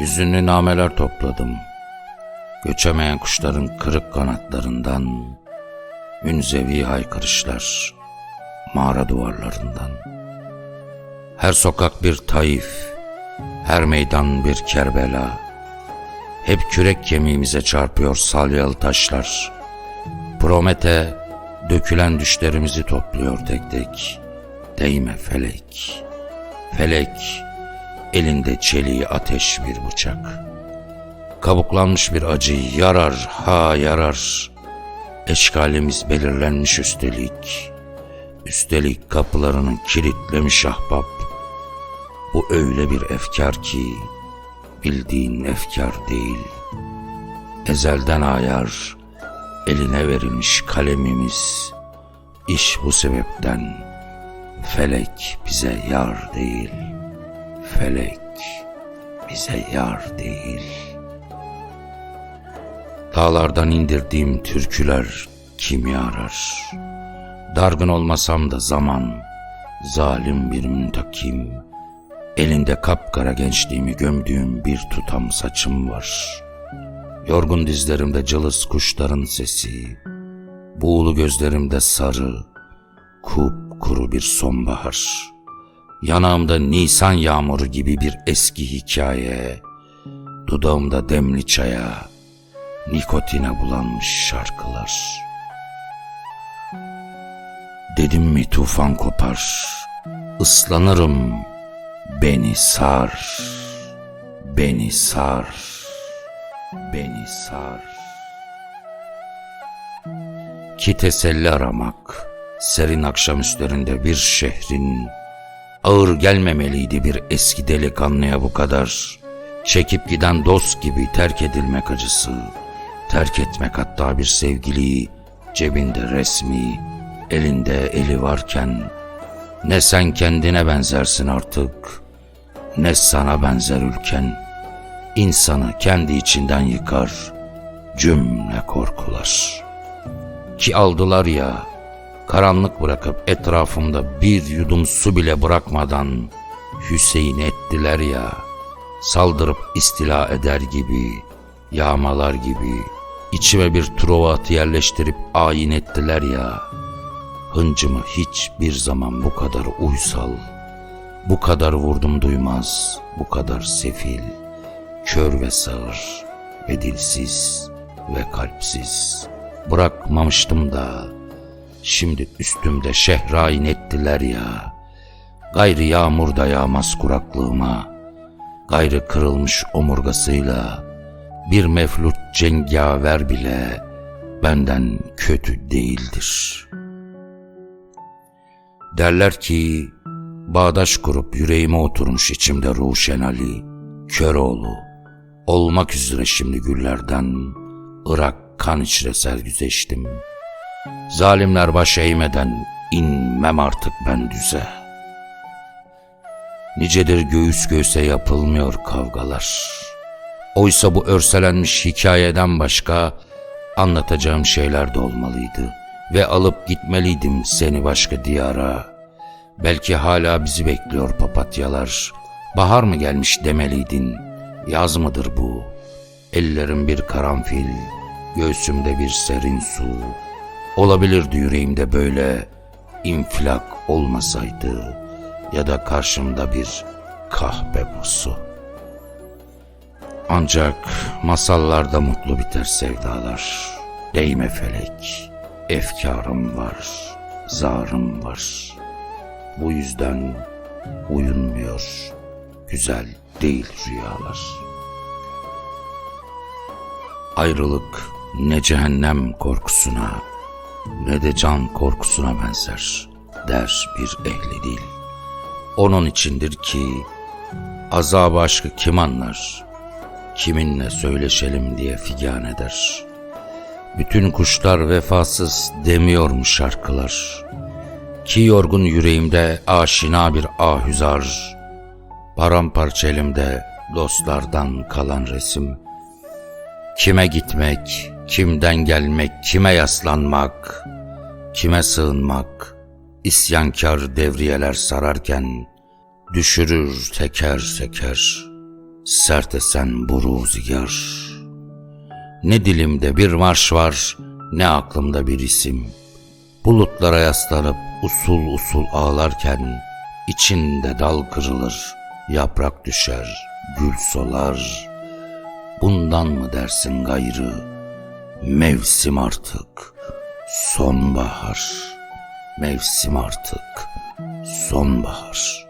Hüzünlü nameler topladım. Göçemeyen kuşların kırık kanatlarından, münzevi haykırışlar mağara duvarlarından. Her sokak bir Taif, her meydan bir Kerbela. Hep kürek kemiğimize çarpıyor salyalı taşlar. Promete dökülen düşlerimizi topluyor tek tek. Değme felek. Felek elinde çeliği ateş bir bıçak. Kabuklanmış bir acı yarar ha yarar. Eşkalimiz belirlenmiş üstelik. Üstelik kapılarını kilitlemiş ahbap. Bu öyle bir efkar ki bildiğin efkar değil. Ezelden ayar eline verilmiş kalemimiz. İş bu sebepten felek bize yar değil. Felek bize yar değil. Dağlardan indirdiğim türküler kimi arar? Dargın olmasam da zaman, zalim bir müntakim. Elinde kapkara gençliğimi gömdüğüm bir tutam saçım var. Yorgun dizlerimde cılız kuşların sesi. Buğulu gözlerimde sarı, kup kuru bir sonbahar. Yanağımda nisan yağmuru gibi bir eski hikaye. Dudağımda demli çaya, nikotine bulanmış şarkılar. Dedim mi tufan kopar, ıslanırım, beni sar, beni sar, beni sar. Ki teselli aramak, serin akşamüstlerinde bir şehrin ağır gelmemeliydi bir eski delikanlıya bu kadar. Çekip giden dost gibi terk edilmek acısı, terk etmek hatta bir sevgiliyi cebinde resmi, elinde eli varken ne sen kendine benzersin artık, ne sana benzer ülken. İnsanı kendi içinden yıkar cümle korkular. Ki aldılar ya, karanlık bırakıp etrafımda bir yudum su bile bırakmadan Hüseyin ettiler ya, saldırıp istila eder gibi, yağmalar gibi, içime bir truva atı yerleştirip ayin ettiler ya, hıncımı hiçbir zaman bu kadar uysal, bu kadar vurdum duymaz, bu kadar sefil, kör ve sağır ve dilsiz ve kalpsiz bırakmamıştım da, Şimdi üstümde şehrain ettiler ya. Gayrı yağmur da yağmaz kuraklığıma. Gayrı kırılmış omurgasıyla bir meflut cengaver bile benden kötü değildir. Derler ki bağdaş kurup yüreğime oturmuş içimde Ruşen Ali, Köroğlu, olmak üzere şimdi güllerden Irak kan içre sergüzeştim.'' Zalimler baş eğmeden inmem artık ben düze. Nicedir göğüs göğüse yapılmıyor kavgalar. Oysa bu örselenmiş hikayeden başka anlatacağım şeyler de olmalıydı. Ve alıp gitmeliydim seni başka diyara. Belki hala bizi bekliyor papatyalar. Bahar mı gelmiş demeliydin. Yaz mıdır bu? Ellerim bir karanfil, göğsümde bir serin su. Olabilirdi yüreğimde böyle infilak olmasaydı ya da karşımda bir kahpe busu. Ancak masallarda mutlu biter sevdalar. Değme felek, efkarım var, zarım var. Bu yüzden uyunmuyor, güzel değil rüyalar. Ayrılık ne cehennem korkusuna, ne de can korkusuna benzer der bir ehli dil. Onun içindir ki azab aşkı kim anlar, kiminle söyleşelim diye figan eder. Bütün kuşlar vefasız demiyormuş şarkılar. Ki yorgun yüreğimde aşina bir ahüzar, paramparça elimde dostlardan kalan resim. Kime gitmek, kimden gelmek, kime yaslanmak, kime sığınmak, isyankar devriyeler sararken, düşürür teker teker, sert esen bu rüzgar. Ne dilimde bir marş var, ne aklımda bir isim. Bulutlara yaslanıp usul usul ağlarken, içinde dal kırılır, yaprak düşer, gül solar. Bundan mı dersin gayrı? Mevsim artık, sonbahar. Mevsim artık, sonbahar.